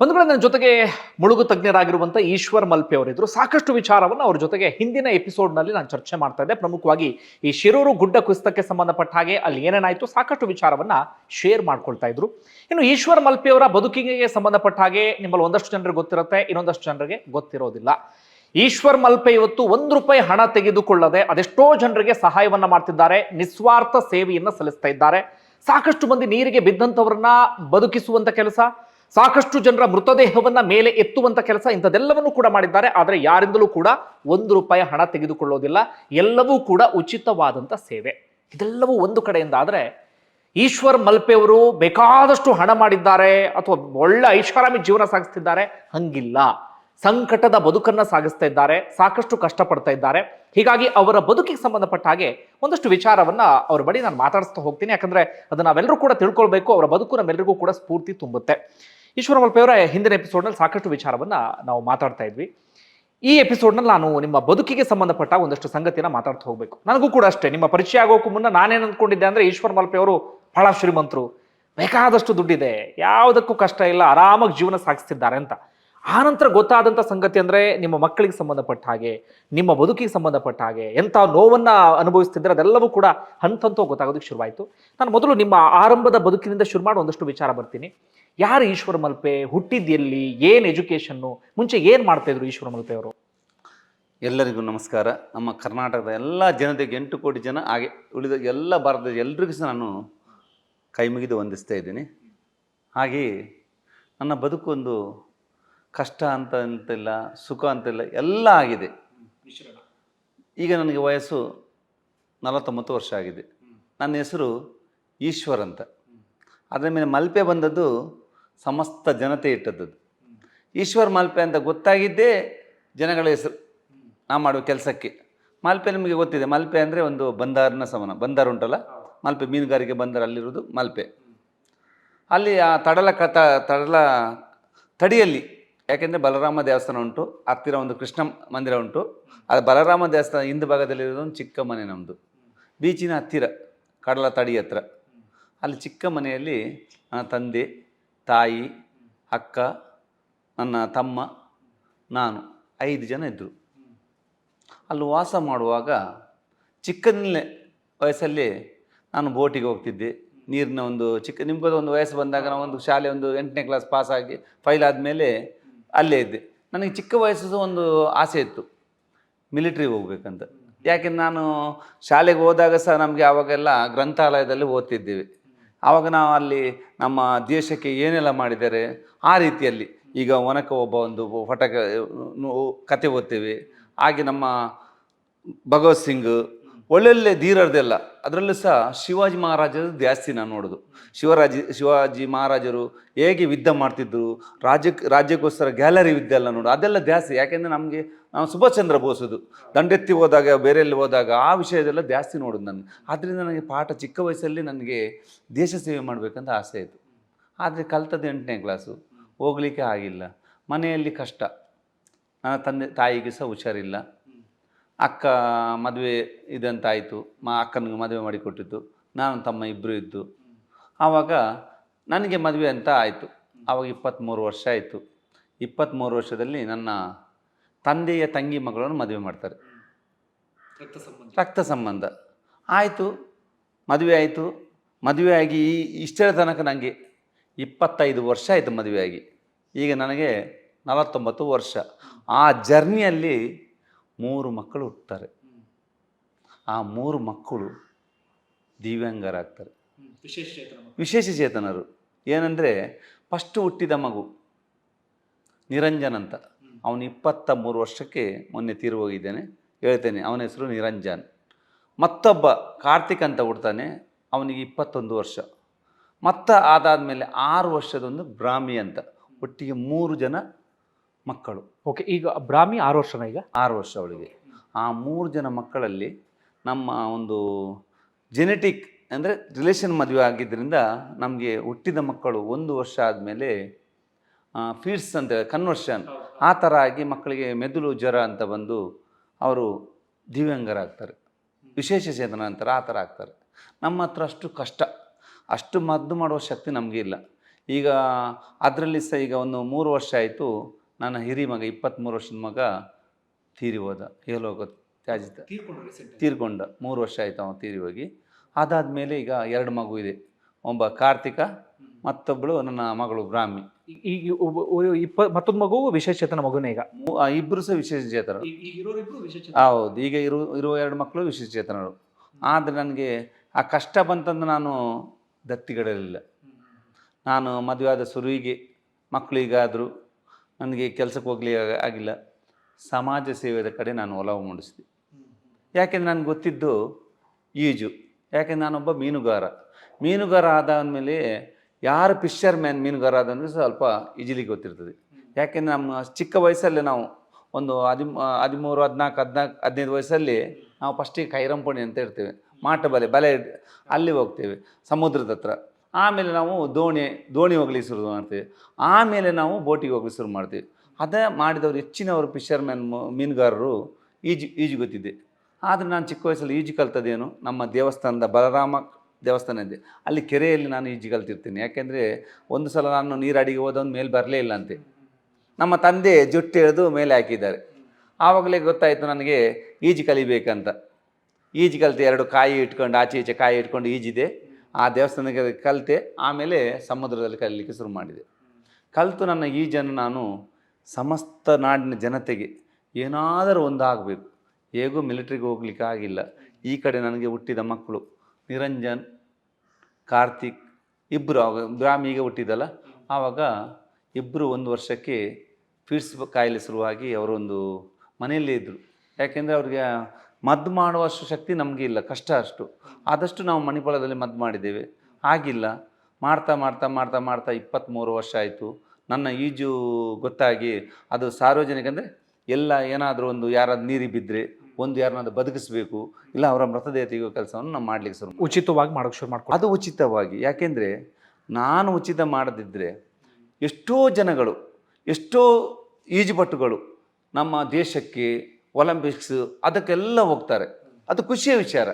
ಬಂಧುಗಳೇ, ನನ್ನ ಜೊತೆಗೆ ಮುಳುಗು ತಜ್ಞರಾಗಿರುವಂಥ ಈಶ್ವರ್ ಮಲ್ಪೆ ಅವರಿದ್ರು. ಸಾಕಷ್ಟು ವಿಚಾರವನ್ನು ಅವ್ರ ಜೊತೆಗೆ ಹಿಂದಿನ ಎಪಿಸೋಡ್ನಲ್ಲಿ ನಾನು ಚರ್ಚೆ ಮಾಡ್ತಾ ಇದ್ದೆ. ಪ್ರಮುಖವಾಗಿ ಈ ಶಿರೂರು ಗುಡ್ಡ ಕುಸಿತಕ್ಕೆ ಸಂಬಂಧಪಟ್ಟ ಹಾಗೆ ಅಲ್ಲಿ ಏನೇನಾಯಿತು ಸಾಕಷ್ಟು ವಿಚಾರವನ್ನ ಶೇರ್ ಮಾಡ್ಕೊಳ್ತಾ ಇದ್ರು. ಇನ್ನು ಈಶ್ವರ್ ಮಲ್ಪೆ ಅವರ ಬದುಕಿಗೆ ಸಂಬಂಧಪಟ್ಟ ಹಾಗೆ ನಿಮ್ಮಲ್ಲಿ ಒಂದಷ್ಟು ಜನರಿಗೆ ಗೊತ್ತಿರುತ್ತೆ, ಇನ್ನೊಂದಷ್ಟು ಜನರಿಗೆ ಗೊತ್ತಿರೋದಿಲ್ಲ. ಈಶ್ವರ್ ಮಲ್ಪೆ ಇವತ್ತು ಒಂದು ರೂಪಾಯಿ ಹಣ ತೆಗೆದುಕೊಳ್ಳದೆ ಅದೆಷ್ಟೋ ಜನರಿಗೆ ಸಹಾಯವನ್ನ ಮಾಡ್ತಿದ್ದಾರೆ, ನಿಸ್ವಾರ್ಥ ಸೇವೆಯನ್ನ ಸಲ್ಲಿಸ್ತಾ ಇದ್ದಾರೆ. ಸಾಕಷ್ಟು ಮಂದಿ ನೀರಿಗೆ ಬಿದ್ದಂಥವ್ರನ್ನ ಬದುಕಿಸುವಂತ ಕೆಲಸ ಸಾಕಷ್ಟು ಜನರ ಮೃತದೇಹವನ್ನ ಮೇಲೆ ಎತ್ತುವಂತ ಕೆಲಸ ಇಂಥದೆಲ್ಲವನ್ನು ಕೂಡ ಮಾಡಿದ್ದಾರೆ. ಆದರೆ ಯಾರಿಂದಲೂ ಕೂಡ ಒಂದು ರೂಪಾಯಿ ಹಣ ತೆಗೆದುಕೊಳ್ಳೋದಿಲ್ಲ. ಎಲ್ಲವೂ ಕೂಡ ಉಚಿತವಾದಂಥ ಸೇವೆ. ಇದೆಲ್ಲವೂ ಒಂದು ಕಡೆಯಿಂದ ಆದರೆ ಈಶ್ವರ್ ಮಲ್ಪೆ ಅವರು ಬೇಕಾದಷ್ಟು ಹಣ ಮಾಡಿದ್ದಾರೆ ಅಥವಾ ಒಳ್ಳೆ ಐಷಾರಾಮಿ ಜೀವನ ಸಾಗಿಸ್ತಿದ್ದಾರೆ. ಹಂಗಿಲ್ಲ. ಸಂಕಟದ ಬದುಕನ್ನ ಸಾಗಿಸ್ತಾ ಇದ್ದಾರೆ. ಸಾಕಷ್ಟು ಕಷ್ಟಪಡ್ತಾ ಇದ್ದಾರೆ. ಹೀಗಾಗಿ ಅವರ ಬದುಕಿಗೆ ಸಂಬಂಧಪಟ್ಟ ಹಾಗೆ ಒಂದಷ್ಟು ವಿಚಾರವನ್ನ ಅವ್ರ ಬಳಿ ನಾನು ಮಾತಾಡಿಸ್ತಾ ಹೋಗ್ತೀನಿ. ಯಾಕಂದ್ರೆ ಅದನ್ನ ನಾವೆಲ್ಲರೂ ಕೂಡ ತಿಳ್ಕೊಳ್ಬೇಕು. ಅವರ ಬದುಕು ನಮ್ಮೆಲ್ಲರಿಗೂ ಕೂಡ ಸ್ಫೂರ್ತಿ ತುಂಬುತ್ತೆ. ಈಶ್ವರ ಮಲ್ಪೆಯವರ ಹಿಂದಿನ ಎಪಿಸೋಡ್ನಲ್ಲಿ ಸಾಕಷ್ಟು ವಿಚಾರವನ್ನ ನಾವು ಮಾತಾಡ್ತಾ ಇದ್ವಿ. ಈ ಎಪಿಸೋಡ್ನಲ್ಲಿ ನಾನು ನಿಮ್ಮ ಬದುಕಿಗೆ ಸಂಬಂಧಪಟ್ಟ ಒಂದಷ್ಟು ಸಂಗತಿನ ಮಾತಾಡ್ತಾ ಹೋಗ್ಬೇಕು. ನನಗೂ ಕೂಡ ಅಷ್ಟೇ. ನಿಮ್ಮ ಪರಿಚಯ ಆಗೋಕ್ಕೂ ಮುನ್ನ ನಾನೇನು ಅಂದ್ಕೊಂಡಿದ್ದೆ ಅಂದ್ರೆ ಈಶ್ವರ್ ಮಲ್ಪೆ ಅವರು ಬಹಳ ಶ್ರೀಮಂತರು. ಬೇಕಾದಷ್ಟು ದುಡ್ಡಿದೆ. ಯಾವುದಕ್ಕೂ ಕಷ್ಟ ಇಲ್ಲ. ಆರಾಮಾಗಿ ಜೀವನ ಸಾಗಿಸ್ತಿದ್ದಾರೆ ಅಂತ. ಆನಂತರ ಗೊತ್ತಾದಂಥ ಸಂಗತಿ ಅಂದ್ರೆ ನಿಮ್ಮ ಮಕ್ಕಳಿಗೆ ಸಂಬಂಧಪಟ್ಟ ಹಾಗೆ, ನಿಮ್ಮ ಬದುಕಿಗೆ ಸಂಬಂಧಪಟ್ಟ ಹಾಗೆ, ಎಂಥ ನೋವನ್ನ ಅನುಭವಿಸ್ತಿದ್ರೆ ಅದೆಲ್ಲವೂ ಕೂಡ ಹಂತ ಹಂತ ಗೊತ್ತಾಗೋದಕ್ಕೆ ಶುರುವಾಯಿತು. ನಾನು ಮೊದಲು ನಿಮ್ಮ ಆರಂಭದ ಬದುಕಿನಿಂದ ಶುರು ಮಾಡಿ ಒಂದಷ್ಟು ವಿಚಾರ ಬರ್ತೀನಿ. ಯಾರು ಈಶ್ವರ ಮಲ್ಪೆ? ಹುಟ್ಟಿದ್ ಎಲ್ಲಿ ಏನು ಎಜುಕೇಶನ್ನು ಮುಂಚೆ ಏನು ಮಾಡ್ತಾಯಿದ್ರು ಈಶ್ವರ ಮಲ್ಪೆ ಅವರು? ಎಲ್ಲರಿಗೂ ನಮಸ್ಕಾರ. ನಮ್ಮ ಕರ್ನಾಟಕದ ಎಲ್ಲ ಜನತೆಗೆ ಎಂಟು ಕೋಟಿ ಜನ, ಹಾಗೆ ಉಳಿದ ಎಲ್ಲ ಭಾರತದ ಎಲ್ರಿಗೂ ಸಹ ನಾನು ಕೈ ಮುಗಿದು ವಂದಿಸ್ತಾ ಇದ್ದೀನಿ. ಹಾಗೆಯೇ ನನ್ನ ಬದುಕು ಒಂದು ಕಷ್ಟ ಅಂತ ಅಂತಿಲ್ಲ, ಸುಖ ಅಂತಿಲ್ಲ ಎಲ್ಲ ಆಗಿದೆ. ಈಗ ನನಗೆ ವಯಸ್ಸು ನಲವತ್ತೊಂಬತ್ತು ವರ್ಷ ಆಗಿದೆ. ನನ್ನ ಹೆಸರು ಈಶ್ವರ್ ಅಂತ. ಅದರ ಮೇಲೆ ಮಲ್ಪೆ ಬಂದದ್ದು ಸಮಸ್ತ ಜನತೆ ಇಟ್ಟದ್ದು. ಈಶ್ವರ್ ಮಾಲ್ಪೆ ಅಂತ ಗೊತ್ತಾಗಿದ್ದೇ ಜನಗಳ ಹೆಸರು ನಾ ಮಾಡುವ ಕೆಲಸಕ್ಕೆ. ಮಾಲ್ಪೆ ನಿಮಗೆ ಗೊತ್ತಿದೆ, ಮಲ್ಪೆ ಅಂದರೆ ಒಂದು ಬಂದಾರನ ಸಮನ, ಬಂದಾರ ಉಂಟಲ್ಲ? ಮಲ್ಪೆ ಮೀನುಗಾರಿಕೆ ಬಂದರ ಅಲ್ಲಿರೋದು ಮಲ್ಪೆ. ಅಲ್ಲಿ ಆ ತಡಲ ಕಥ ತಡಲ ತಡಿಯಲ್ಲಿ, ಯಾಕೆಂದರೆ ಬಲರಾಮ ದೇವಸ್ಥಾನ ಉಂಟು, ಹತ್ತಿರ ಒಂದು ಕೃಷ್ಣ ಮಂದಿರ ಉಂಟು. ಅದು ಬಲರಾಮ ದೇವಸ್ಥಾನ ಹಿಂದೆ ಭಾಗದಲ್ಲಿರೋದು ಒಂದು ಚಿಕ್ಕ ಮನೆ ನಮ್ಮದು ಬೀಚಿನ ಹತ್ತಿರ, ಕಡಲ ತಡಿ ಹತ್ರ. ಅಲ್ಲಿ ಚಿಕ್ಕ ಮನೆಯಲ್ಲಿ ತಂದೆ ತಾಯಿ, ಅಕ್ಕ, ನನ್ನ ತಮ್ಮ, ನಾನು ಐದು ಜನ ಇದ್ದರು ಅಲ್ಲಿ ವಾಸ ಮಾಡುವಾಗ ಚಿಕ್ಕದಲ್ಲೇ ವಯಸ್ಸಲ್ಲಿ ನಾನು ಬೋಟಿಗೆ ಹೋಗ್ತಿದ್ದೆ. ನೀರಿನ ಒಂದು ಚಿಕ್ಕ ನಿಮ್ಗೆ ಒಂದು ವಯಸ್ಸು ಬಂದಾಗ ನಾವು ಒಂದು ಶಾಲೆ ಒಂದು ಎಂಟನೇ ಕ್ಲಾಸ್ ಪಾಸಾಗಿ ಫೈಲ್ ಆದಮೇಲೆ ಅಲ್ಲೇ ಇದ್ದೆ. ನನಗೆ ಚಿಕ್ಕ ವಯಸ್ಸು ಒಂದು ಆಸೆ ಇತ್ತು. ಮಿಲಿಟ್ರಿಗೆ ಹೋಗ್ಬೇಕಂತ. ಯಾಕೆಂದ್ರೆ ನಾನು ಶಾಲೆಗೆ ಹೋದಾಗ ಸಹ ನಮಗೆ ಆವಾಗೆಲ್ಲ ಗ್ರಂಥಾಲಯದಲ್ಲಿ ಓದ್ತಿದ್ದೇವೆ. ಆವಾಗ ನಾವು ಅಲ್ಲಿ ನಮ್ಮ ದೇಶಕ್ಕೆ ಏನೆಲ್ಲ ಮಾಡಿದ್ದಾರೆ ಆ ರೀತಿಯಲ್ಲಿ ಈಗ ಒನಕ ಒಬ್ಬ ಒಂದು ಫಟಕ ಕತೆ ಓದ್ತೇವೆ. ಹಾಗೆ ನಮ್ಮ ಭಗವತ್ ಸಿಂಗ್ ಒಳ್ಳೊಳ್ಳೆ ಧೀರರದೆಲ್ಲ, ಅದರಲ್ಲೂ ಸಹ ಶಿವಾಜಿ ಮಹಾರಾಜರು ಜಾಸ್ತಿ ನಾನು ನೋಡೋದು. ಶಿವರಾಜಿ, ಶಿವಾಜಿ ಮಹಾರಾಜರು ಹೇಗೆ ಯುದ್ಧ ಮಾಡ್ತಿದ್ರು ರಾಜ್ಯಕ್ಕೆ ರಾಜ್ಯಕ್ಕೋಸ್ಕರ ಗ್ಯಾಲರಿ ಯುದ್ಧ ಎಲ್ಲ ನೋಡು, ಅದೆಲ್ಲ ಜಾಸ್ತಿ, ಯಾಕೆಂದರೆ ನಮಗೆ, ನಾವು ಸುಭಾಷ್ ಚಂದ್ರ ಬೋಸದು. ದಂಡೆತ್ತಿ ಹೋದಾಗ, ಬೇರೆಯಲ್ಲಿ ಹೋದಾಗ ಆ ವಿಷಯದೆಲ್ಲ ಜಾಸ್ತಿ ನೋಡೋದು ನಾನು. ಆದ್ದರಿಂದ ನನಗೆ ಪಾಠ ಚಿಕ್ಕ ವಯಸ್ಸಲ್ಲಿ ನನಗೆ ದೇಶ ಸೇವೆ ಮಾಡಬೇಕಂತ ಆಸೆ ಇತ್ತು. ಆದರೆ ಕಲ್ತದ್ದು ಎಂಟನೇ ಕ್ಲಾಸು, ಹೋಗಲಿಕ್ಕೆ ಆಗಿಲ್ಲ. ಮನೆಯಲ್ಲಿ ಕಷ್ಟ. ನನ್ನ ತಂದೆ, ತಾಯಿಗೆ ಸಹ ಹುಷಾರಿಲ್ಲ. ಅಕ್ಕ ಮದುವೆ ಇದಂತಾಯಿತು ಮಾ ಅಕ್ಕನಿಗೆ ಮದುವೆ ಮಾಡಿಕೊಟ್ಟಿದ್ದು ನಾನು ತಮ್ಮ ಇಬ್ಬರು ಇದ್ದು. ಆವಾಗ ನನಗೆ ಮದುವೆ ಅಂತ ಆಯಿತು. ಆವಾಗ ಇಪ್ಪತ್ತ್ಮೂರು ವರ್ಷ ಆಯಿತು. ಇಪ್ಪತ್ತ್ಮೂರು ವರ್ಷದಲ್ಲಿ ನನ್ನ ತಂದೆಯ ತಂಗಿ ಮಗಳನ್ನು ಮದುವೆ ಮಾಡ್ತಾರೆ. ರಕ್ತ ಸಂಬಂಧ. ಆಯಿತು ಮದುವೆ ಆಯಿತು. ಮದುವೆಯಾಗಿ ಈ ಇಷ್ಟರ ತನಕ ನನಗೆ ಇಪ್ಪತ್ತೈದು ವರ್ಷ ಆಯಿತು ಮದುವೆಯಾಗಿ ಈಗ ನನಗೆ ನಲವತ್ತೊಂಬತ್ತು ವರ್ಷ. ಆ ಜರ್ನಿಯಲ್ಲಿ ಮೂರು ಮಕ್ಕಳು ಹುಟ್ಟುತ್ತಾರೆ ಆ ಮೂರು ಮಕ್ಕಳು ದಿವ್ಯಾಂಗರಾಗ್ತಾರೆ ವಿಶೇಷ ಚೇತನರು. ಏನಂದರೆ ಫಸ್ಟ್ ಹುಟ್ಟಿದ ಮಗು ನಿರಂಜನ್ ಅಂತ. ಅವನು ಇಪ್ಪತ್ತ ಮೂರು ವರ್ಷಕ್ಕೆ ಮೊನ್ನೆ ತೀರು ಹೋಗಿದ್ದೇನೆ. ಹೇಳ್ತೇನೆ ಅವನ ಹೆಸರು ನಿರಂಜನ್. ಮತ್ತೊಬ್ಬ ಕಾರ್ತಿಕ್ ಅಂತ ಹುಡ್ತಾನೆ ಅವನಿಗೆ ಇಪ್ಪತ್ತೊಂದು ವರ್ಷ. ಮತ್ತ ಅದಾದಮೇಲೆ ಆರು ವರ್ಷದೊಂದು ಬ್ರಾಹ್ಮಿ ಅಂತ. ಒಟ್ಟಿಗೆ ಮೂರು ಜನ ಮಕ್ಕಳು. ಓಕೆ ಈಗ ಬ್ರಾಹ್ಮಿ ಆರು ವರ್ಷನ ಈಗ? ಆರು ವರ್ಷ ಅವಳಿಗೆ. ಆ ಮೂರು ಜನ ಮಕ್ಕಳಲ್ಲಿ ನಮ್ಮ ಒಂದು ಜೆನೆಟಿಕ್ ಅಂದರೆ ರಿಲೇಷನ್ ಮದುವೆ ಆಗಿದ್ದರಿಂದ ನಮಗೆ ಹುಟ್ಟಿದ ಮಕ್ಕಳು ಒಂದು ವರ್ಷ ಆದಮೇಲೆ ಫೀಡ್ಸ್ ಅಂತ ಕನ್ವರ್ಷನ್ ಆ ಥರ ಆಗಿ ಮಕ್ಕಳಿಗೆ ಮೆದುಳು, ಜ್ವರ ಅಂತ ಬಂದು ಅವರು ದಿವ್ಯಾಂಗರಾಗ್ತಾರೆ. ವಿಶೇಷ ಚೇತನ ಅಂತಾರೆ, ಆ ಥರ ಆಗ್ತಾರೆ. ನಮ್ಮ ಹತ್ರ ಅಷ್ಟು ಕಷ್ಟ. ಅಷ್ಟು ಮದ್ದು ಮಾಡುವ ಶಕ್ತಿ ನಮಗೆ ಇಲ್ಲ. ಈಗ ಅದರಲ್ಲಿ ಸಹ ಈಗ ಒಂದು ಮೂರು ವರ್ಷ ಆಯಿತು. ನನ್ನ ಹಿರಿ ಮಗ ಇಪ್ಪತ್ತ್ಮೂರು ವರ್ಷದ ಮಗ ತೀರಿ ಹೋದ ಹೇಳೋಗ ತ್ಯಾಜಿತ. ತೀರ್ಕೊಂಡ ಮೂರು ವರ್ಷ ಆಯಿತು ಅವನು ತೀರಿ ಹೋಗಿ. ಅದಾದಮೇಲೆ ಈಗ ಎರಡು ಮಗು ಇದೆ ಒಬ್ಬ ಕಾರ್ತಿಕ ಮತ್ತೊಬ್ಬಳು ನನ್ನ ಮಗಳು ಬ್ರಾಹ್ಮಿ. ಈಗ ಇಪ್ಪ ಮತ್ತೊಂದು ಮಗು ವಿಶೇಷಚೇತನ ಮಗುನೇ ಈಗ? ಇಬ್ಬರು ಸಹ ವಿಶೇಷ ಚೇತನರು ಹೌದು ಈಗ ಇರು ಇರುವ ಎರಡು ಮಕ್ಕಳು ವಿಶೇಷಚೇತನರು. ಆದರೆ ನನಗೆ ಆ ಕಷ್ಟ ಬಂತಂದು ನಾನು ದತ್ತಿಗಿಡಲಿಲ್ಲ ನಾನು ಮದುವೆ ಆದ ಸುರುವಿಗೆ ಮಕ್ಕಳಿಗಾದರೂ ನನಗೆ ಕೆಲಸಕ್ಕೆ ಹೋಗಲಿ ಆಗಿಲ್ಲ. ಸಮಾಜ ಸೇವೆಯ ಕಡೆ ನಾನು ಒಲವು ಮೂಡಿಸಿದೆ. ಯಾಕೆಂದ್ರೆ ನನಗೆ ಗೊತ್ತಿದ್ದು ಈಜು. ಯಾಕೆಂದ್ರೆ ನಾನೊಬ್ಬ ಮೀನುಗಾರ. ಮೀನುಗಾರ ಆದಮೇಲೆ ಯಾರು ಫಿಶರ್ ಮ್ಯಾನ್ ಮೀನುಗಾರ ಆದಮೇಲೆ ಸ್ವಲ್ಪ ಈಜಿಲಿ ಗೊತ್ತಿರ್ತದೆ. ಯಾಕೆಂದ್ರೆ ನಮ್ಮ ಚಿಕ್ಕ ವಯಸ್ಸಲ್ಲೇ ನಾವು ಒಂದು ಹದಿಮ್, ಹದಿಮೂರು, ಹದಿನಾಲ್ಕು ಹದಿನಾಲ್ಕು, ಹದಿನೈದು ವಯಸ್ಸಲ್ಲಿ ನಾವು ಫಸ್ಟಿಗೆ ಕೈರಂಪಣಿ ಅಂತ ಇರ್ತೇವೆ. ಮಾಟ ಬಲೆ ಬಲೆ, ಅಲ್ಲಿ ಹೋಗ್ತೇವೆ. ಸಮುದ್ರದ ಹತ್ರ. ಆಮೇಲೆ ನಾವು ದೋಣಿ ದೋಣಿ ಹೋಗ್ಲಿಕ್ಕೆ ಶುರು ಮಾಡ್ತೀವಿ. ಆಮೇಲೆ ನಾವು ಬೋಟಿಗೆ ಹೋಗ್ಲಿಕ್ಕೆ ಶುರು ಮಾಡ್ತೀವಿ. ಅದೇ ಮಾಡಿದವರು ಹೆಚ್ಚಿನವರು ಫಿಶರ್ಮ್ಯಾನ್ ಮೀನುಗಾರರು ಈಜು ಈಜು ಗೊತ್ತಿದ್ದೆ ಆದರೆ ನಾನು ಚಿಕ್ಕ ವಯಸ್ಸಲ್ಲಿ ಈಜು ಕಲ್ತದೇನು ನಮ್ಮ ದೇವಸ್ಥಾನದ ಬಲರಾಮ ದೇವಸ್ಥಾನ ಇದೆ. ಅಲ್ಲಿ ಕೆರೆಯಲ್ಲಿ ನಾನು ಈಜು ಕಲ್ತಿರ್ತೀನಿ. ಯಾಕೆಂದರೆ ಒಂದು ಸಲ ನಾನು ನೀರಡಿಗೆ ಹೋದವನು ಮೇಲೆ ಬರಲೇ ಇಲ್ಲ ಅಂತೆ. ನಮ್ಮ ತಂದೆ ಜುಟ್ಟು ಎಳೆದು ಮೇಲೆ ಹಾಕಿದ್ದಾರೆ. ಆವಾಗಲೇ ಗೊತ್ತಾಯಿತು ನನಗೆ ಈಜು ಕಲಿಬೇಕಂತ. ಈಜು ಕಲಿತು ಎರಡು ಕಾಯಿ ಇಟ್ಕೊಂಡು, ಆಚೆ ಈಚೆ ಕಾಯಿ ಇಟ್ಕೊಂಡು ಈಜಿದೆ. ಆ ದೇವಸ್ಥಾನಕ್ಕೆ ಕಲಿತೆ, ಆಮೇಲೆ ಸಮುದ್ರದಲ್ಲಿ ಕಲಿಲಿಕ್ಕೆ ಶುರು ಮಾಡಿದೆ. ಕಲಿತು ನನ್ನ ಈ ಜನ ನಾನು ಸಮಸ್ತ ನಾಡಿನ ಜನತೆಗೆ ಏನಾದರೂ ಒಂದು ಆಗಬೇಕು ಹೇಗೂ ಮಿಲಿಟ್ರಿಗೆ ಹೋಗ್ಲಿಕ್ಕೆ ಆಗಿಲ್ಲ. ಈ ಕಡೆ ನನಗೆ ಹುಟ್ಟಿದ ಮಕ್ಕಳು ನಿರಂಜನ್, ಕಾರ್ತಿಕ್ ಇಬ್ಬರು ಆವಾಗ ಬ್ರಾಹ್ಮಿಗೆ ಹುಟ್ಟಿದಲ್ಲ ಆವಾಗ ಇಬ್ಬರು ಒಂದು ವರ್ಷಕ್ಕೆ ಫೀಡ್ಸ್ ಕಾಯಿಲೆ ಶುರುವಾಗಿ ಅವರೊಂದು ಮನೆಯಲ್ಲೇ ಇದ್ದರು. ಯಾಕೆಂದರೆ ಅವ್ರಿಗೆ ಮದ್ದು ಮಾಡುವಷ್ಟು ಶಕ್ತಿ ನಮಗೆ ಇಲ್ಲ ಕಷ್ಟ ಅಷ್ಟು. ಆದಷ್ಟು ನಾವು ಮಣಿಪಾಲದಲ್ಲಿ ಮದ್ದು ಮಾಡಿದ್ದೇವೆ. ಆಗಿಲ್ಲ. ಮಾಡ್ತಾ ಮಾಡ್ತಾ ಮಾಡ್ತಾ ಮಾಡ್ತಾ ಇಪ್ಪತ್ತ್ಮೂರು ವರ್ಷ ಆಯಿತು. ನನ್ನ ಈಜು ಗೊತ್ತಾಗಿ ಅದು ಸಾರ್ವಜನಿಕ ಅಂದರೆ ಎಲ್ಲ ಏನಾದರೂ ಒಂದು ಯಾರಾದ್ರು ನೀರಿ ಬಿದ್ದರೆ ಒಂದು ಯಾರನ್ನಾದ್ರೂ ಬದುಕಿಸ್ಬೇಕು ಇಲ್ಲ ಅವರ ಮೃತದೇಹ ತೆಗೆಯುವ ಕೆಲಸವನ್ನು ನಾವು ಮಾಡಲಿಕ್ಕೆ ಶುರು ಉಚಿತವಾಗಿ ಮಾಡೋಕೆ ಶುರು ಮಾಡ್ಕೊ ಅದು ಉಚಿತವಾಗಿ. ಯಾಕೆಂದರೆ ನಾನು ಉಚಿತ ಮಾಡದಿದ್ದರೆ ಎಷ್ಟೋ ಜನಗಳು ಎಷ್ಟೋ ಈಜುಪಟ್ಟುಗಳು ನಮ್ಮ ದೇಶಕ್ಕೆ ಒಲಿಂಪಿಕ್ಸ್ ಅದಕ್ಕೆಲ್ಲ ಹೋಗ್ತಾರೆ. ಅದು ಖುಷಿಯ ವಿಚಾರ.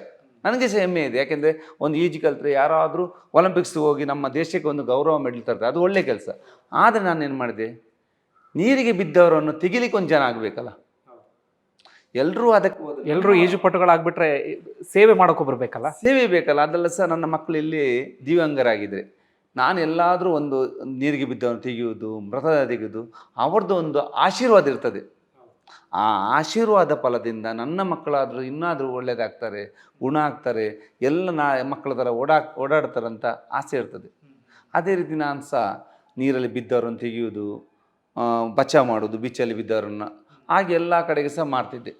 ನನಗೆ ಸಹ ಹೆಮ್ಮೆ ಇದೆ. ಯಾಕೆಂದರೆ ಒಂದು ಈಜು ಕಲಿತ್ರೆ ಯಾರಾದರೂ ಒಲಿಂಪಿಕ್ಸ್ ಹೋಗಿ ನಮ್ಮ ದೇಶಕ್ಕೆ ಒಂದು ಗೌರವ ಮೆಡಲ್ ತರ್ತಾರೆ. ಅದು ಒಳ್ಳೆಯ ಕೆಲಸ. ಆದರೆ ನಾನೇನು ಮಾಡಿದೆ? ನೀರಿಗೆ ಬಿದ್ದವರನ್ನು ತೆಗಿಲಿಕ್ಕೆ ಒಂದು ಜನ ಆಗಬೇಕಲ್ಲ? ಎಲ್ಲರೂ ಅದಕ್ಕೆ ಎಲ್ಲರೂ ಈಜುಪಟುಗಳಾಗ್ಬಿಟ್ರೆ ಸೇವೆ ಮಾಡೋಕೆ ಬರಬೇಕಲ್ಲ? ಸೇವೆ ಬೇಕಲ್ಲ. ಅದೆಲ್ಲ ಸಹ ನನ್ನ ಮಕ್ಕಳು ಇಲ್ಲಿ ದಿವ್ಯಾಂಗರಾಗಿದ್ದರೆ ನಾನು ಎಲ್ಲಾದರೂ ಒಂದು ನೀರಿಗೆ ಬಿದ್ದವನು ತೆಗೆಯುವುದು ಮೃತದ ತೆಗೆಯುವುದು ಅವ್ರದ್ದು ಒಂದು ಆಶೀರ್ವಾದ ಇರ್ತದೆ. ಆ ಆಶೀರ್ವಾದ ಫಲದಿಂದ ನನ್ನ ಮಕ್ಕಳಾದರೂ ಇನ್ನಾದರೂ ಒಳ್ಳೆಯದಾಗ್ತಾರೆ ಗುಣ ಆಗ್ತಾರೆ ಎಲ್ಲ ನಾ ಮಕ್ಕಳ ಥರ ಓಡಾ ಓಡಾಡ್ತಾರಂತ ಆಸೆ ಇರ್ತದೆ. ಅದೇ ರೀತಿ ನಾನು ಸಹ ನೀರಲ್ಲಿ ಬಿದ್ದವರನ್ನು ತೆಗೆಯುವುದು ಆ, ಬಚಾವ್ ಮಾಡೋದು ಬೀಚಲ್ಲಿ ಬಿದ್ದವರನ್ನು ಹಾಗೆ ಎಲ್ಲ ಕಡೆಗೆ ಸಹ ಮಾಡ್ತಿದ್ದೆ.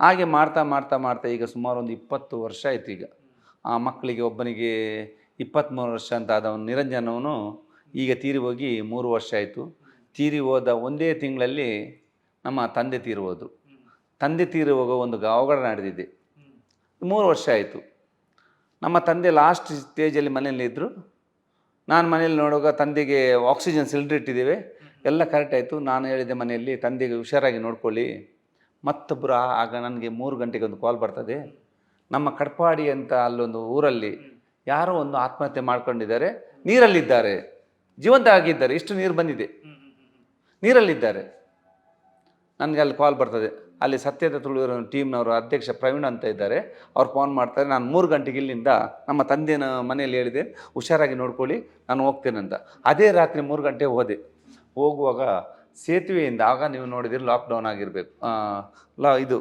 ಹಾಗೆ ಮಾಡ್ತಾ ಮಾಡ್ತಾ ಮಾಡ್ತಾ ಈಗ ಸುಮಾರು ಒಂದು ಇಪ್ಪತ್ತು ವರ್ಷ ಆಯಿತು ಈಗ. ಆ ಮಕ್ಕಳಿಗೆ ಒಬ್ಬನಿಗೆ ಇಪ್ಪತ್ತ್ಮೂರು ವರ್ಷ ಅಂತ ಆದವನು ನಿರಂಜನವನು ಈಗ ತೀರಿ ಹೋಗಿ ಮೂರು ವರ್ಷ ಆಯಿತು. ತೀರಿ ಹೋದ ಒಂದೇ ತಿಂಗಳಲ್ಲಿ ನಮ್ಮ ತಂದೆ ತೀರಿ ತಂದೆ ತೀರಿ ಹೋಗೋ ಒಂದು ಅವಘಡ ನಡೆದಿದೆ. ಮೂರು ವರ್ಷ ಆಯಿತು. ನಮ್ಮ ತಂದೆ ಲಾಸ್ಟ್ ಸ್ಟೇಜಲ್ಲಿ ಮನೆಯಲ್ಲಿ ಇದ್ದರು ನಾನು ಮನೇಲಿ ನೋಡುವಾಗ ತಂದೆಗೆ ಆಕ್ಸಿಜನ್ ಸಿಲಿಂಡರ್ ಇಟ್ಟಿದ್ದೇವೆ. ಎಲ್ಲ ಕರೆಕ್ಟ್ ಆಯಿತು. ನಾನು ಹೇಳಿದೆ ಮನೆಯಲ್ಲಿ ತಂದೆಗೆ ಹುಷಾರಾಗಿ ನೋಡ್ಕೊಳ್ಳಿ. ಮತ್ತೊಬ್ಬರು ಆಗ ನನಗೆ ಮೂರು ಗಂಟೆಗೆ ಒಂದು ಕಾಲ್ ಬರ್ತದೆ. ನಮ್ಮ ಕಡ್ಪಾಡಿ ಅಂತ ಅಲ್ಲೊಂದು ಊರಲ್ಲಿ ಯಾರೋ ಒಂದು ಆತ್ಮಹತ್ಯೆ ಮಾಡ್ಕೊಂಡಿದ್ದಾರೆ. ನೀರಲ್ಲಿದ್ದಾರೆ. ಜೀವಂತ ಆಗಿದ್ದಾರೆ. ಇಷ್ಟು ನೀರು ಬಂದಿದೆ. ನೀರಲ್ಲಿದ್ದಾರೆ. ನನಗೆ ಅಲ್ಲಿ ಕಾಲ್ ಬರ್ತದೆ. ಅಲ್ಲಿ ಸತ್ಯದ ತುಳುವಿರೋ ಟೀಮ್ನವರು ಅಧ್ಯಕ್ಷ ಪ್ರವೀಣ್ ಅಂತ ಇದ್ದಾರೆ. ಅವ್ರು ಫೋನ್ ಮಾಡ್ತಾರೆ. ನಾನು ಮೂರು ಗಂಟೆಗೆ ಇಲ್ಲಿಂದ ನಮ್ಮ ತಂದೆನ ಮನೆಯಲ್ಲಿ ಹೇಳಿದೆ, ಹುಷಾರಾಗಿ ನೋಡ್ಕೊಳ್ಳಿ, ನಾನು ಹೋಗ್ತೇನೆ ಅಂತ. ಅದೇ ರಾತ್ರಿ ಮೂರು ಗಂಟೆ ಹೋದೆ. ಹೋಗುವಾಗ ಸೇತುವೆಯಿಂದ, ಆಗ ನೀವು ನೋಡಿದಿರಿ ಲಾಕ್ಡೌನ್ ಆಗಿರಬೇಕು. ಲಾ, ಇದು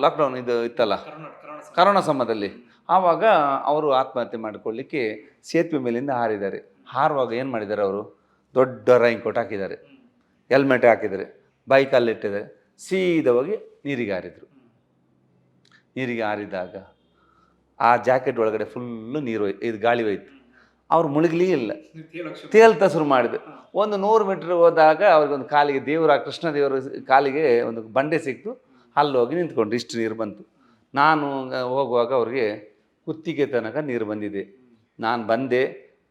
ಲಾಕ್ಡೌನ್ ಇದು ಇತ್ತಲ್ಲ? ಕರೋನಾ ಸಮಯದಲ್ಲಿ. ಆವಾಗ ಅವರು ಆತ್ಮಹತ್ಯೆ ಮಾಡಿಕೊಳ್ಳಿಕ್ಕೆ ಸೇತುವೆ ಮೇಲಿಂದ ಹಾರಿದ್ದಾರೆ. ಹಾರುವಾಗ ಏನು ಮಾಡಿದ್ದಾರೆ ಅವರು? ದೊಡ್ಡ ರೈನ್ ಕೋಟ್ ಹಾಕಿದ್ದಾರೆ. ಹೆಲ್ಮೆಟ್ ಹಾಕಿದ್ದಾರೆ. ಬೈಕಲ್ಲಿ ಸೀದ ಹೋಗಿ ನೀರಿಗೆ ಹಾರಿದ್ರು. ನೀರಿಗೆ ಹಾರಿದಾಗ ಆ ಜಾಕೆಟ್ ಒಳಗಡೆ ಫುಲ್ಲು ನೀರು ಇದು ಗಾಳಿ ಹೋಯ್ತು ಅವ್ರು ಮುಳುಗಲಿ ಇಲ್ಲ. ತೇಲ್ತ ಶುರು ಮಾಡಿದೆ. ಒಂದು ನೂರು ಮೀಟ್ರ್ ಹೋದಾಗ ಅವ್ರಿಗೊಂದು ಕಾಲಿಗೆ ದೇವರ ಕೃಷ್ಣ ದೇವರ ಕಾಲಿಗೆ ಒಂದು ಬಂಡೆ ಸಿಕ್ತು. ಅಲ್ಲಿ ಹೋಗಿ ನಿಂತ್ಕೊಂಡ್ರು. ಇಷ್ಟು ನೀರು ಬಂತು. ನಾನು ಹೋಗುವಾಗ ಅವ್ರಿಗೆ ಕುತ್ತಿಗೆ ತನಕ ನೀರು ಬಂದಿದೆ. ನಾನು ಬಂದೆ.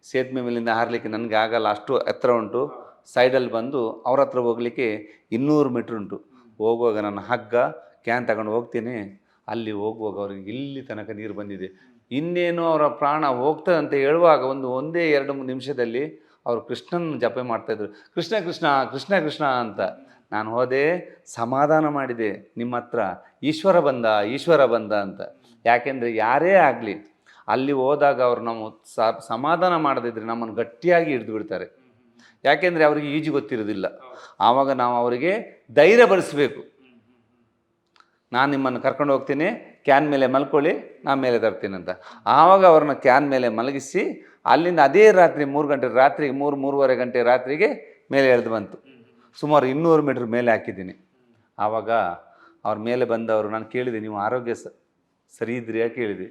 ಸೇತುವೆ ಮೇಲಿಂದ ಹಾರಲಿಕ್ಕೆ ನನಗೆ ಆಗಲ್ಲ. ಅಷ್ಟು ಎತ್ತರ ಉಂಟು. ಸೈಡಲ್ಲಿ ಬಂದು ಅವ್ರ ಹತ್ರ ಹೋಗ್ಲಿಕ್ಕೆ ಇನ್ನೂರು ಮೀಟ್ರ್ ಉಂಟು. ಹೋಗುವಾಗ ನನ್ನ ಹಗ್ಗ ಕ್ಯಾನ್ ತಗೊಂಡು ಹೋಗ್ತೀನಿ. ಅಲ್ಲಿ ಹೋಗುವಾಗ ಅವ್ರಿಗೆ ಇಲ್ಲಿ ತನಕ ನೀರು ಬಂದಿದೆ. ಇನ್ನೇನು ಅವರ ಪ್ರಾಣ ಹೋಗ್ತದೆ ಅಂತ ಹೇಳುವಾಗ ಒಂದು ಒಂದೇ ಎರಡು ಮೂರು ನಿಮಿಷದಲ್ಲಿ ಅವರು ಕೃಷ್ಣನ ಜಪ ಮಾಡ್ತಾಯಿದ್ರು ಕೃಷ್ಣ ಕೃಷ್ಣ ಕೃಷ್ಣ ಕೃಷ್ಣ ಅಂತ. ನಾನು ಹೋದೆ, ಸಮಾಧಾನ ಮಾಡಿದೆ. ನಿಮ್ಮ ಹತ್ರ ಈಶ್ವರ ಬಂದ ಈಶ್ವರ ಬಂದ ಅಂತ. ಯಾಕೆಂದರೆ ಯಾರೇ ಆಗಲಿ, ಅಲ್ಲಿ ಹೋದಾಗ ಅವರು ಸ- ಸಮಾಧಾನ ಮಾಡದಿದ್ದರೆ ನಮ್ಮನ್ನು ಗಟ್ಟಿಯಾಗಿ ಹಿಡಿದು ಬಿಡ್ತಾರೆ. ಯಾಕೆಂದರೆ ಅವರಿಗೆ ಈಜು ಗೊತ್ತಿರೋದಿಲ್ಲ. ಆವಾಗ ನಾವು ಅವರಿಗೆ ಧೈರ್ಯ ಬರೆಸಬೇಕು ನಾನು ನಿಮ್ಮನ್ನು ಕರ್ಕೊಂಡು ಹೋಗ್ತೀನಿ, ಕ್ಯಾನ್ ಮೇಲೆ ಮಲ್ಕೊಳ್ಳಿ, ನಾನು ಮೇಲೆ ತರ್ತೀನಿ ಅಂತ. ಆವಾಗ ಅವ್ರನ್ನ ಕ್ಯಾನ್ ಮೇಲೆ ಮಲಗಿಸಿ ಅಲ್ಲಿಂದ ಅದೇ ರಾತ್ರಿ ಮೂರು ಗಂಟೆ ರಾತ್ರಿಗೆ ಮೂರು, ಮೂರುವರೆ ಗಂಟೆ ರಾತ್ರಿಗೆ ಮೇಲೆ ಎಳೆದು ಬಂತು. ಸುಮಾರು ಇನ್ನೂರು ಮೀಟ್ರ್ ಮೇಲೆ ಹಾಕಿದ್ದೀನಿ. ಆವಾಗ ಅವ್ರ ಮೇಲೆ ಬಂದವರು, ನಾನು ಕೇಳಿದೆ, ನೀವು ಆರೋಗ್ಯ ಸರಿ ಇದ್ರಿಯಾ ಕೇಳಿದೆ.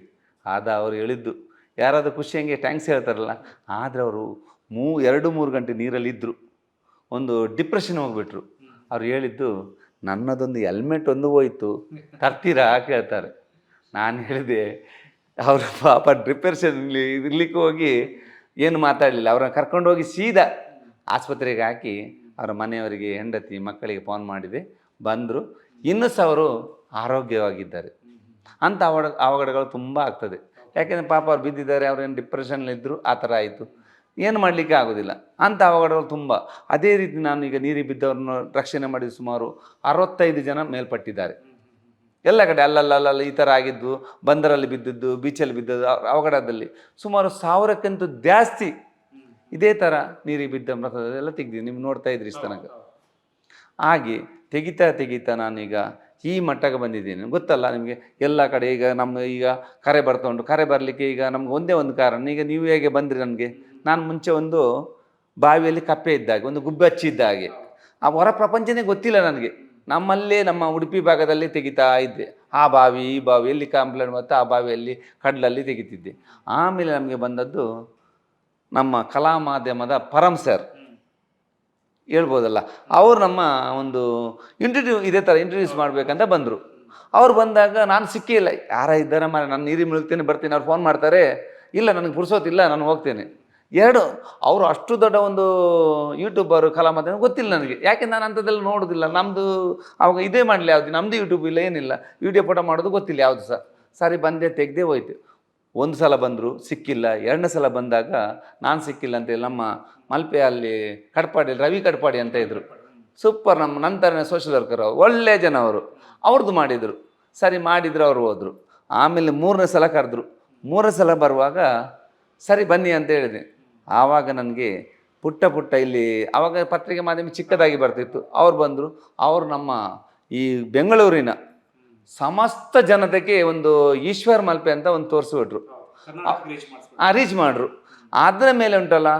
ಆದ ಅವರು ಹೇಳಿದ್ದು, ಯಾರಾದರೂ ಖುಷಿ ಹಂಗೆ ಟ್ಯಾಂಕ್ಸ್ ಹೇಳ್ತಾರಲ್ಲ? ಆದರೆ ಅವರು ಮೂ, ಎರಡು, ಮೂರು ಗಂಟೆ ನೀರಲ್ಲಿದ್ದರು ಒಂದು ಡಿಪ್ರೆಷನ್ ಹೋಗ್ಬಿಟ್ರು. ಅವ್ರು ಹೇಳಿದ್ದು, ನನ್ನದೊಂದು ಹೆಲ್ಮೆಟ್ ಒಂದು ಹೋಯ್ತು. ತರ್ತೀರಾ? ಕೇಳ್ತಾರೆ. ನಾನು ಹೇಳಿದೆ, ಅವರು ಪಾಪ ಡಿಪ್ರೆಷನ್ ಇರ್ಲಿಕ್ಕೆ ಹೋಗಿ ಏನು ಮಾತಾಡಲಿಲ್ಲ. ಅವ್ರನ್ನ ಕರ್ಕೊಂಡೋಗಿ ಸೀದಾ ಆಸ್ಪತ್ರೆಗೆ ಹಾಕಿ ಅವರ ಮನೆಯವರಿಗೆ ಹೆಂಡತಿ ಮಕ್ಕಳಿಗೆ ಫೋನ್ ಮಾಡಿದೆ. ಬಂದರು. ಇನ್ನೂ ಸಹ ಅವರು ಆರೋಗ್ಯವಾಗಿದ್ದಾರೆ. ಅಂಥ ಅವಡ, ಅವಘಡಗಳು ತುಂಬ ಆಗ್ತದೆ. ಯಾಕೆಂದರೆ ಪಾಪ ಅವ್ರು ಬಿದ್ದಿದ್ದಾರೆ ಅವ್ರೇನು ಡಿಪ್ರೆಷನ್ಲಿದ್ದರು ಆ ಥರ ಆಯಿತು. ಏನು ಮಾಡಲಿಕ್ಕೆ ಆಗೋದಿಲ್ಲ. ಅಂಥ ಅವಘಡಗಳು ತುಂಬ. ಅದೇ ರೀತಿ ನಾನು ಈಗ ನೀರಿಗೆ ಬಿದ್ದವರನ್ನು ರಕ್ಷಣೆ ಮಾಡಿದ ಸುಮಾರು ಅರವತ್ತೈದು ಜನ ಮೇಲ್ಪಟ್ಟಿದ್ದಾರೆ. ಎಲ್ಲ ಕಡೆ ಅಲ್ಲಲ್ಲಲ್ಲ ಈ ಥರ ಆಗಿದ್ದು, ಬಂದರಲ್ಲಿ ಬಿದ್ದದ್ದು, ಬೀಚಲ್ಲಿ ಬಿದ್ದದ್ದು, ಅವ- ಅವಘಡದಲ್ಲಿ ಸುಮಾರು ಸಾವಿರಕ್ಕಿಂತ ಜಾಸ್ತಿ ಇದೇ ಥರ ನೀರಿಗೆ ಬಿದ್ದ ಮೃತದೆಲ್ಲ ತೆಗ್ದಿದ್ದೀನಿ. ನೀವು ನೋಡ್ತಾ ಇದ್ರಿ ಇಷ್ಟು ತನಕ. ಹಾಗೆ ತೆಗಿತಾ ತೆಗಿತಾ ನಾನೀಗ ಈ ಮಟ್ಟಕ್ಕೆ ಬಂದಿದ್ದೀನಿ. ಗೊತ್ತಲ್ಲ ನಿಮಗೆ ಎಲ್ಲ ಕಡೆ ಈಗ ನಮ್ಮ ಈಗ ಕರೆ ಬರ್ತಾ ಉಂಟು. ಕರೆ ಬರಲಿಕ್ಕೆ ಈಗ ನಮ್ಗೆ ಒಂದೇ ಒಂದು ಕಾರಣ. ಈಗ ನೀವು ಹೇಗೆ ಬಂದ್ರಿ ನನಗೆ? ನಾನು ಮುಂಚೆ ಒಂದು ಬಾವಿಯಲ್ಲಿ ಕಪ್ಪೆ ಇದ್ದಾಗೆ, ಒಂದು ಗುಬ್ಬೆ ಹಚ್ಚಿದ್ದ ಹಾಗೆ. ಆ ಹೊರ ಪ್ರಪಂಚನೇ ಗೊತ್ತಿಲ್ಲ ನನಗೆ. ನಮ್ಮಲ್ಲೇ ನಮ್ಮ ಉಡುಪಿ ಭಾಗದಲ್ಲಿ ತೆಗಿತಾ ಇದ್ದೆ. ಆ ಬಾವಿ, ಈ ಬಾವಿ, ಎಲ್ಲಿ ಕಾಂಪ್ಲೇಂಟ್ ಮತ್ತು ಆ ಬಾವಿಯಲ್ಲಿ ಕಡಲಲ್ಲಿ ತೆಗಿತಿದ್ದೆ. ಆಮೇಲೆ ನಮಗೆ ಬಂದದ್ದು ನಮ್ಮ ಕಲಾ ಮಾಧ್ಯಮದ ಪರಂ ಸರ್. ಹೇಳ್ಬೋದಲ್ಲ? ಅವರು ನಮ್ಮ ಒಂದು ಇಂಟ್ರಡ್ಯೂ ಇದೇ ಥರ ಇಂಟ್ರಡ್ಯೂಸ್ ಮಾಡಬೇಕಂತ ಬಂದರು. ಅವ್ರು ಬಂದಾಗ ನಾನು ಸಿಕ್ಕಿಲ್ಲ. ಯಾರ ಇದ್ದಾರೆ ಮಾರೆ ನಾನು ನೀರಿ ಮುಳುಗ್ತೇನೆ, ಬರ್ತೀನಿ, ಅವ್ರು ಫೋನ್ ಮಾಡ್ತಾರೆ. ಇಲ್ಲ, ನನಗೆ ಪುರ್ಸೋತಿಲ್ಲ, ನಾನು ಹೋಗ್ತೇನೆ. ಎರಡು, ಅವರು ಅಷ್ಟು ದೊಡ್ಡ ಒಂದು ಯೂಟ್ಯೂಬರು ಕಲಾಮಾಧ್ಯಮ ಗೊತ್ತಿಲ್ಲ ನನಗೆ. ಯಾಕೆ ನಾನು ಅಂಥದ್ದೆಲ್ಲ ನೋಡೋದಿಲ್ಲ? ನಮ್ಮದು ಅವಾಗ ಇದೇ ಮಾಡಲಿ, ಯಾವುದು ನಮ್ಮದು ಯೂಟ್ಯೂಬ್ ಇಲ್ಲ, ಏನಿಲ್ಲ. ವಿಡಿಯೋ ಫೋಟೋ ಮಾಡೋದು ಗೊತ್ತಿಲ್ಲ ಯಾವುದು ಸಹ. ಸರಿ, ಬಂದೆ, ತೆಗೆದೇ ಹೋಯ್ತು. ಒಂದು ಸಲ ಬಂದರು, ಸಿಕ್ಕಿಲ್ಲ. ಎರಡನೇ ಸಲ ಬಂದಾಗ, ನಾನು ಸಿಕ್ಕಿಲ್ಲ ಅಂತೇಳಿ ನಮ್ಮ ಮಲ್ಪೆ ಅಲ್ಲಿ ಕಡ್ಪಾಡಿ, ರವಿ ಕಡ್ಪಾಡಿ ಅಂತ ಇದ್ದರು ಸೂಪರ್ ನಮ್ಮ ನಂತರನೇ ಸೋಷಿಯಲ್ ವರ್ಕರ್ ಅವರು. ಒಳ್ಳೆಯ ಜನ ಅವರು. ಅವ್ರದ್ದು ಮಾಡಿದರು. ಸರಿ, ಮಾಡಿದ್ರು, ಅವರು ಹೋದರು. ಆಮೇಲೆ ಮೂರನೇ ಸಲ ಕರೆದ್ರು. ಮೂರನೇ ಸಲ ಬರುವಾಗ, ಸರಿ ಬನ್ನಿ ಅಂತ ಹೇಳಿದೆ. ಆವಾಗ ನನಗೆ ಪುಟ್ಟ ಪುಟ್ಟ ಇಲ್ಲಿ, ಆವಾಗ ಪತ್ರಿಕೆ ಮಾಧ್ಯಮ ಚಿಕ್ಕದಾಗಿ ಬರ್ತಿತ್ತು. ಅವ್ರು ಬಂದರು, ಅವರು ನಮ್ಮ ಈ ಬೆಂಗಳೂರಿನ ಸಮಸ್ತ ಜನತೆಗೆ ಒಂದು ಈಶ್ವರ್ ಮಲ್ಪೆ ಅಂತ ಒಂದು ತೋರಿಸ್ಬಿಟ್ರು ಆ ರೀಚ್ ಮಾಡ್ರು. ಅದರ ಮೇಲೆ ಉಂಟಲ್ಲ,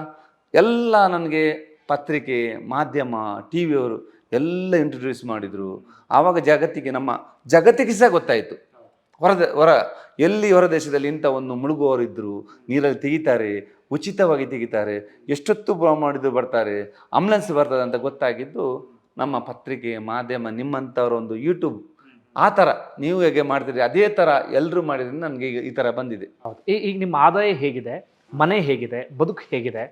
ಎಲ್ಲ ನನಗೆ ಪತ್ರಿಕೆ, ಮಾಧ್ಯಮ ಟಿ ವಿಯವರು ಎಲ್ಲ ಇಂಟ್ರೊಡ್ಯೂಸ್ ಮಾಡಿದರು. ಆವಾಗ ಜಗತ್ತಿಗೆ ನಮ್ಮ, ಜಗತ್ತಿಗೆ ಸಹ ಗೊತ್ತಾಯಿತು. ಹೊರದ, ಹೊರ ಎಲ್ಲಿ ಹೊರ ದೇಶದಲ್ಲಿ ಇಂಥ ಒಂದು ಮುಳುಗುವವರಿದ್ದರು ನೀರಲ್ಲಿ ತೆಗಿತಾರೆ, ಉಚಿತವಾಗಿ ತೆಗಿತಾರೆ, ಎಷ್ಟೊತ್ತು ಮಾಡಿದ್ರು ಬರ್ತಾರೆ ಆಂಬುಲೆನ್ಸ್ ಬರ್ತದೆ ಅಂತ ಗೊತ್ತಾಗಿದ್ದು ನಮ್ಮ ಪತ್ರಿಕೆ ಮಾಧ್ಯಮ ನಿಮ್ಮಂಥವ್ರ ಒಂದು ಯೂಟ್ಯೂಬ್ ಆ ಥರ ನೀವು ಹೇಗೆ ಮಾಡ್ತೀರಿ ಅದೇ ಥರ ಎಲ್ಲರೂ ಮಾಡಿದ್ರೆ ನನಗೆ ಈ ಥರ ಬಂದಿದೆ. ಹೌದು. ಈಗ ನಿಮ್ಮ ಆದಾಯ ಹೇಗಿದೆ, ಮನೆ ಹೇಗಿದೆ, ಬದುಕು ಹೇಗಿದೆ